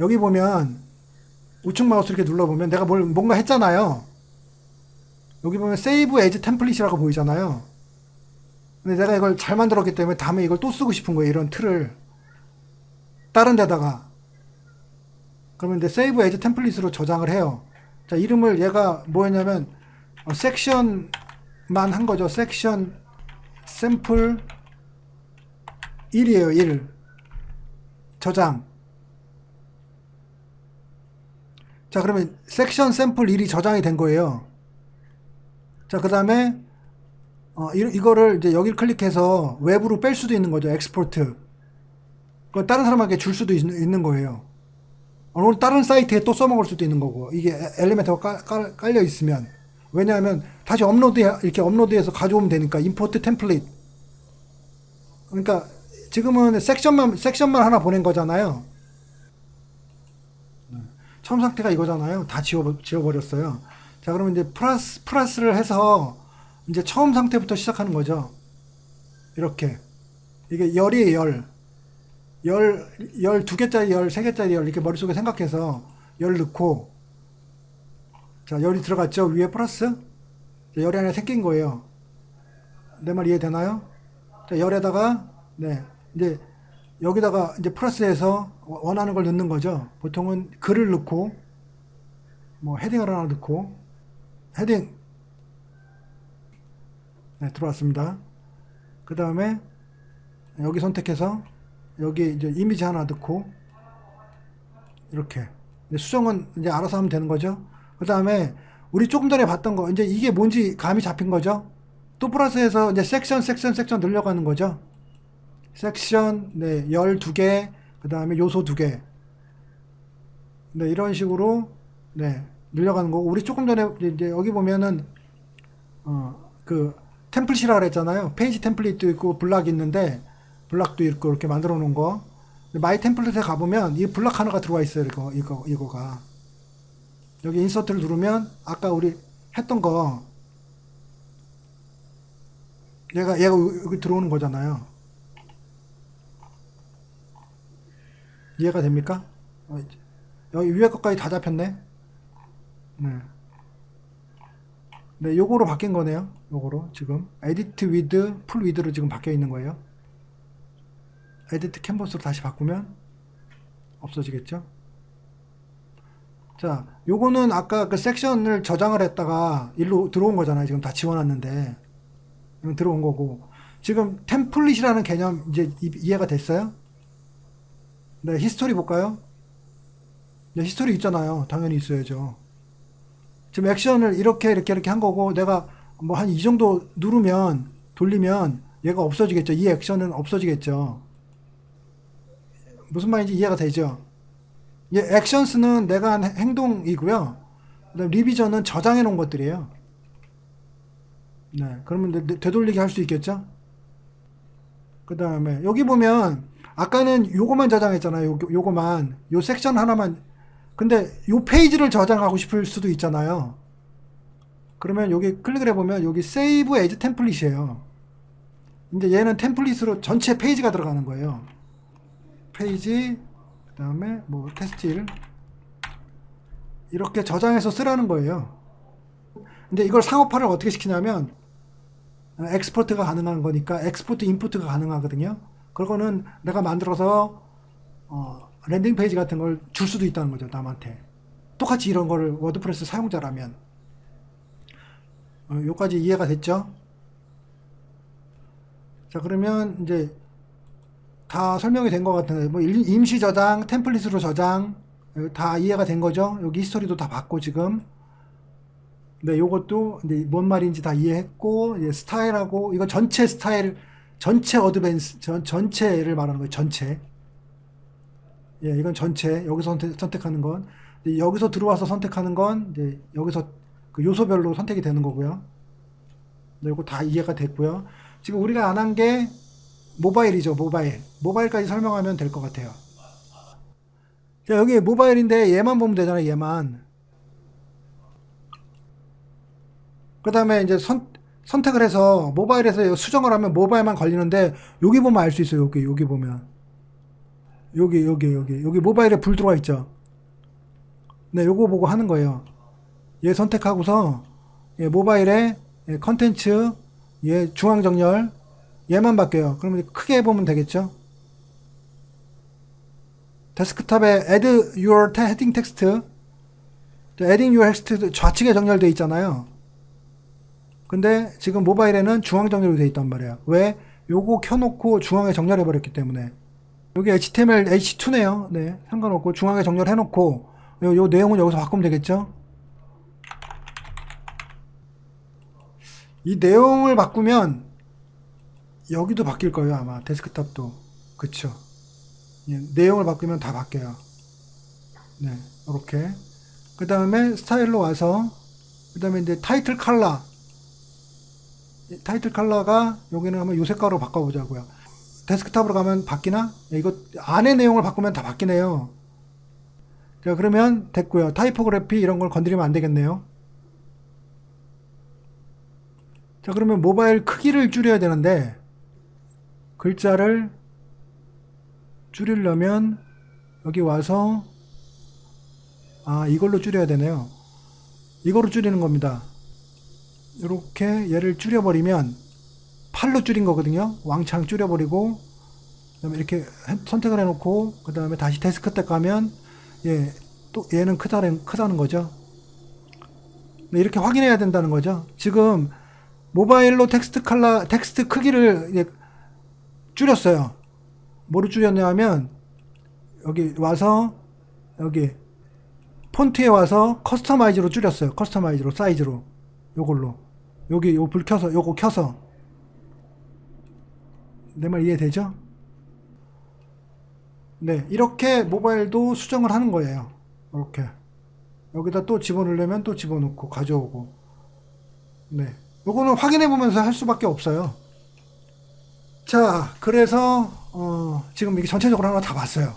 여기 보면 우측 마우스 이렇게 눌러보면 내가 뭘 뭔가 했잖아요. 여기 보면 세이브 에즈 템플릿이라고 보이잖아요. 근데 내가 이걸 잘 만들었기 때문에 다음에 이걸 또 쓰고 싶은 거예요. 이런 틀을 다른 데다가 그러면 이제 세이브 에즈 템플릿으로 저장을 해요. 자 이름을 얘가 뭐였냐면 어, 섹션만 한 거죠. 섹션 샘플 1이에요. 1 저장. 자 그러면 섹션 샘플 1이 저장이 된 거예요. 자 그 다음에 어, 이, 이거를 이제 여기를 클릭해서 외부로 뺄 수도 있는 거죠. 엑스포트. 그걸 다른 사람에게 줄 수도 있, 는 거예요. 오늘 다른 사이트에 또 써먹을 수도 있는 거고 이게 에- 엘리멘터가 깔, 깔, 깔려 있으면 왜냐하면 다시 업로드 이렇게 업로드해서 가져오면 되니까 임포트 템플릿 그러니까 지금은 섹션만 섹션만 하나 보낸 거잖아요. 네. 처음 상태가 이거잖아요. 다 지워 지워버렸어요. 자 그러면 이제 플러스 플러스를 해서 이제 처음 상태부터 시작하는 거죠. 이렇게 이게 열이에요 열. 열, 열 두 개짜리 열, 세 개짜리 열 이렇게 머릿속에 생각해서 열 넣고 자 열이 들어갔죠 위에 플러스 자, 열이 하나 생긴 거예요 내 말 이해되나요? 자 열에다가 네 이제 여기다가 이제 플러스해서 원하는 걸 넣는 거죠 보통은 글을 넣고 뭐 헤딩을 하나 넣고 헤딩 네 들어왔습니다 그 다음에 여기 선택해서 여기 이제 이미지 하나 넣고 이렇게 수정은 이제 알아서 하면 되는 거죠. 그 다음에 우리 조금 전에 봤던 거 이제 이게 뭔지 감이 잡힌 거죠. 또 플러스해서 이제 섹션 섹션 섹션 늘려가는 거죠. 섹션 네 12개 그 다음에 요소 2개 네 이런 식으로 네 늘려가는 거고 우리 조금 전에 이제 여기 보면은 어 그 템플릿이라 그랬잖아요. 페이지 템플릿도 있고 블락 있는데 블락도 있고 이렇게 만들어 놓은 거. 마이 템플릿에 가보면 이 블락 하나가 들어와 있어요. 이거 이거 이거가 여기 인서트를 누르면 아까 우리 했던 거 얘가 얘가 여기 들어오는 거잖아요. 이해가 됩니까? 어, 여기 위에 것까지 다 잡혔네. 네. 네, 요거로 바뀐 거네요. 요거로 지금 에디트 위드 풀 위드로 지금 바뀌어 있는 거예요. 에디트 캔버스로 다시 바꾸면 없어지겠죠? 자, 요거는 아까 그 섹션을 저장을 했다가 일로 들어온 거잖아요. 지금 다 지워놨는데 들어온 거고 지금 템플릿이라는 개념 이제 이- 이해가 됐어요? 네, 히스토리 볼까요? 네, 히스토리 있잖아요. 당연히 있어야죠. 지금 액션을 이렇게 이렇게 이렇게 한 거고 내가 뭐 한 이 정도 누르면 돌리면 얘가 없어지겠죠. 이 액션은 없어지겠죠. 무슨 말인지 이해가 되죠? 이 액션스는 내가 한 행동이고요. 그다음 리비전은 저장해 놓은 것들이에요. 네, 그러면 되- 되돌리기 할 수 있겠죠? 그 다음에 여기 보면 아까는 요거만 저장했잖아요. 요, 요거만 요 섹션 하나만 근데 요 페이지를 저장하고 싶을 수도 있잖아요. 그러면 여기 클릭을 해보면 여기 세이브 에즈 템플릿이에요. 이제 얘는 템플릿으로 전체 페이지가 들어가는 거예요. 페이지, 그 다음에 뭐 테스틸 이렇게 저장해서 쓰라는 거예요. 근데 이걸 상업화를 어떻게 시키냐면 엑스포트가 가능한 거니까 엑스포트 인풋가 가능하거든요. 그거는 내가 만들어서 어, 랜딩 페이지 같은 걸 줄 수도 있다는 거죠 남한테. 똑같이 이런 거를 워드프레스 사용자라면 어, 요까지 이해가 됐죠? 자 그러면 이제 다 설명이 된 것 같은데 뭐 일- 임시 저장, 템플릿으로 저장 여기 다 이해가 된 거죠? 여기 히스토리도 다 봤고 지금 네, 요것도 이제 뭔 말인지 다 이해했고 이제 스타일하고 이거 전체 스타일 전체 어드밴스 전 전체를 말하는 거예요. 전체. 예, 이건 전체 여기서 선택, 선택하는 건 이제 여기서 들어와서 선택하는 건 이제 여기서 그 요소별로 선택이 되는 거고요. 네, 이거 다 이해가 됐고요. 지금 우리가 안 한 게 모바일이죠, 모바일. 모바일까지 설명하면 될 것 같아요. 자, 여기 모바일인데 얘만 보면 되잖아요, 얘만. 그 다음에 이제 선, 선택을 해서 모바일에서 수정을 하면 모바일만 걸리는데 여기 보면 알 수 있어요. 여기 여기 보면 여기 여기 여기 여기 모바일에 불 들어와 있죠. 네, 요거 보고 하는 거예요. 얘 선택하고서 예, 모바일에 예, 컨텐츠 얘 중앙 정렬 얘만 바뀌어요. 그러면 크게 해보면 되겠죠. 데스크탑에 add your heading text adding your text 좌측에 정렬되어 있잖아요. 근데 지금 모바일에는 중앙 정렬이 되어 있단 말이에요. 왜? 요거 켜놓고 중앙에 정렬해 버렸기 때문에 여기 HTML H2네요. 네, 상관없고 중앙에 정렬해 놓고 요, 요 내용은 여기서 바꾸면 되겠죠. 이 내용을 바꾸면 여기도 바뀔 거예요 아마 데스크탑도 그쵸 예, 내용을 바꾸면 다 바뀌어요 네 이렇게 그 다음에 스타일로 와서 그 다음에 이제 타이틀 이 타이틀 컬러가 여기는 한번 요 색깔로 바꿔보자고요. 데스크탑으로 가면 바뀌나? 예, 이거 안에 내용을 바꾸면 다 바뀌네요. 자 그러면 됐고요. 타이포그래피 이런 걸 건드리면 안 되겠네요. 자 그러면 모바일 크기를 줄여야 되는데 글자를 줄이려면 여기 와서 아 이걸로 줄여야 되네요. 이거로 줄이는 겁니다 이렇게 얘를 줄여버리면 8로 줄인 거거든요. 왕창 줄여버리고 그다음에 이렇게 해- 선택을 해놓고 그 다음에 다시 데스크탑 가면 예, 또 얘는 크다는, 크다는 거죠. 네, 이렇게 확인해야 된다는 거죠. 지금 모바일로 텍스트 컬러 텍스트 크기를 줄였어요. 뭐로 줄였냐 하면 여기 와서 여기 폰트에 와서 커스터마이즈로 줄였어요. 커스터마이즈로 사이즈로. 요걸로 여기 요 불 켜서 요거 켜서 내 말 이해되죠? 네, 이렇게 모바일도 수정을 하는 거예요. 이렇게 여기다 또 집어넣으려면 또 집어넣고 가져오고 네. 요거는 확인해 보면서 할 수밖에 없어요. 자, 그래서 어, 지금 이게 전체적으로 하나 다 봤어요.